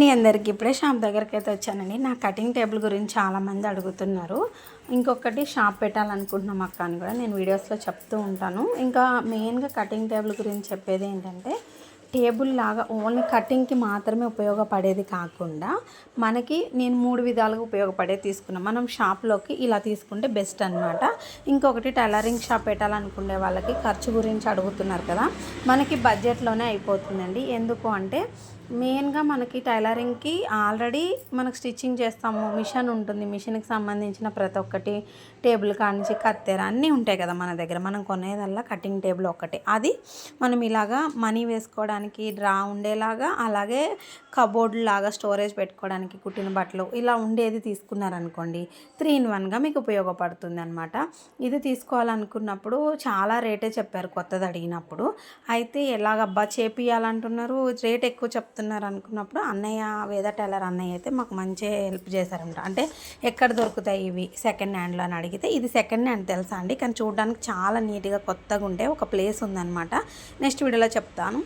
నేను అందరికి ఇప్పుడే షాప్ దగ్గరికి అయితే వచ్చానండి. నా కటింగ్ టేబుల్ గురించి చాలామంది అడుగుతున్నారు. ఇంకొకటి షాప్ పెట్టాలనుకుంటున్నాం అక్క అని కూడా నేను వీడియోస్లో చెప్తూ ఉంటాను. ఇంకా మెయిన్గా కటింగ్ టేబుల్ గురించి చెప్పేది ఏంటంటే టేబుల్ లాగా ఓన్లీ కటింగ్కి మాత్రమే ఉపయోగపడేది కాకుండా మనకి నేను మూడు విధాలుగా ఉపయోగపడేది తీసుకున్నాను మనం షాప్లోకి ఇలా తీసుకుంటే బెస్ట్ అనమాట ఇంకొకటి టైలరింగ్ షాప్ పెట్టాలనుకునే వాళ్ళకి ఖర్చు గురించి అడుగుతున్నారు కదా. మనకి బడ్జెట్లోనే అయిపోతుందండి. ఎందుకు అంటే మెయిన్గా మనకి టైలరింగ్కి ఆల్రెడీ మనకు స్టిచ్చింగ్ చేస్తాము. మిషన్ ఉంటుంది. మిషన్కి సంబంధించిన ప్రతి ఒక్కటి టేబుల్ కానించి కత్తెర అన్నీ ఉంటాయి కదా మన దగ్గర. మనం కొనేదల్లా కటింగ్ టేబుల్ ఒక్కటే. అది మనం ఇలాగా మనీ వేసుకోవడానికి డ్రా ఉండేలాగా అలాగే కబోర్డ్ లాగా స్టోరేజ్ పెట్టుకోవడానికి కుట్టిన బట్టలు ఇలా ఉండేది తీసుకున్నారనుకోండి త్రీ ఇన్ వన్గా మీకు ఉపయోగపడుతుంది అనమాట ఇది తీసుకోవాలనుకున్నప్పుడు చాలా రేటే చెప్పారు కొత్తది అడిగినప్పుడు. అయితే ఎలాగబ్బా చేపియాలంటున్నారు రేట్ ఎక్కువ చెప్ చెప్తున్నారు అనుకున్నప్పుడు అన్నయ్య వేద టైలర్ అన్నయ్య అయితే మాకు మంచి హెల్ప్ చేశారనమాట అంటే ఎక్కడ దొరుకుతాయి ఇవి? సెకండ్ హ్యాండ్లో అని అడిగితే ఇది సెకండ్ హ్యాండ్ తెలుసా అండి. కానీ చూడడానికి చాలా నీట్గా కొత్తగా ఉండే ఒక ప్లేస్ ఉందన్నమాట. నెక్స్ట్ వీడియోలో చెప్తాను.